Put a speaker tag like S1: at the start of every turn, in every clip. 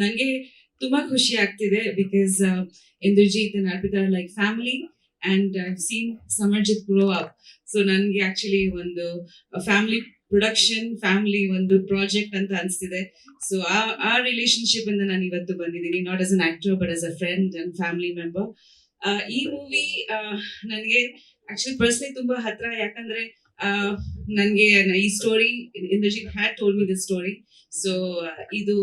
S1: ನನಗೆ ತುಂಬಾ ಖುಷಿ ಆಗ್ತಿದೆ because Indrajit and Arpita like family and seen Samarjit grow up so ನನಗೆ ಆಕ್ಚುಲಿ ಒಂದು ಫ್ಯಾಮಿಲಿ ಪ್ರೊಡಕ್ಷನ್ ಫ್ಯಾಮಿಲಿ ಒಂದು ಪ್ರಾಜೆಕ್ಟ್ ಅಂತ ಅನಿಸ್ತಿದೆ. ಸೊ ಆ ಆ ರಿಲೇಶನ್ಶಿಪ್ ಇಂದ ನಾನು ಇವತ್ತು ಬಂದಿದ್ದೀನಿ. Not as an actor but as a friend and family member ಈ ಮೂವಿ ನನಗೆ ಆಕ್ಚುಲಿ ಪರ್ಸ್ನಲಿ ತುಂಬಾ ಹತ್ರ. ಯಾಕಂದ್ರೆ ನನಗೆ ಈ story Indrajit had told me this story so ಇದು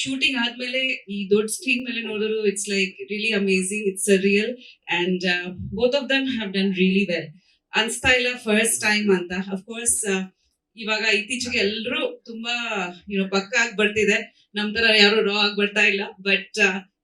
S1: ಶೂಟಿಂಗ್ ಆದ್ಮೇಲೆ ಈ ದೊಡ್ಡ ಸ್ಕ್ರೀನ್ ಮೇಲೆ ನೋಡಿದ್ರು it's like really amazing it's real and both of them have done really well ಅನ್ಸ್ತಾ ಇಲ್ಲ ಫಸ್ಟ್ ಟೈಮ್ ಅಂತ. ಅಫ್ಕೋರ್ಸ್ ಇವಾಗ ಇತ್ತೀಚೆಗೆ ಎಲ್ಲರೂ ತುಂಬಾ ಯುನೋ ಪಕ್ಕ ಆಗಿ ಬರ್ತಿದೆ. ನಮ್ ತರ ಯಾರು ರಾ ಆಗಿ ಬರ್ತಾ ಇಲ್ಲ. But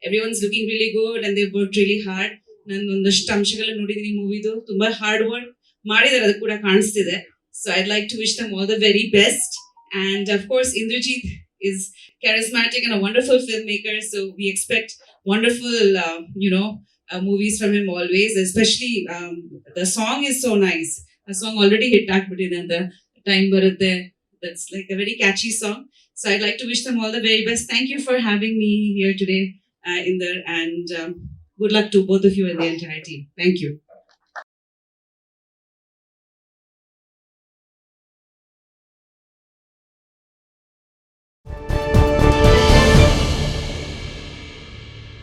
S1: everyone's looking really good and they work really hard ನಾನು ಒಂದಷ್ಟು ಅಂಶಗಳನ್ನ ನೋಡಿದೀನಿ ಮೂವಿದು ತುಂಬಾ ಹಾರ್ಡ್ ವರ್ಕ್ ಮಾಡಿದಾರೆ, ಅದು ಕೂಡ ಕಾಣಿಸ್ತಿದೆ. So I like to wish them all the very best and of course Indrajit is charismatic and a wonderful filmmaker. So we expect wonderful, uh, you know, uh, movies from him always. Especially um, the song is so nice. The song already hit Akbudin and the time Bharathe. That's like a very catchy song. So I'd like to wish them all the very best. Thank you for having me here today, uh, in there, and um, good luck to both of you and the entire team. Thank you.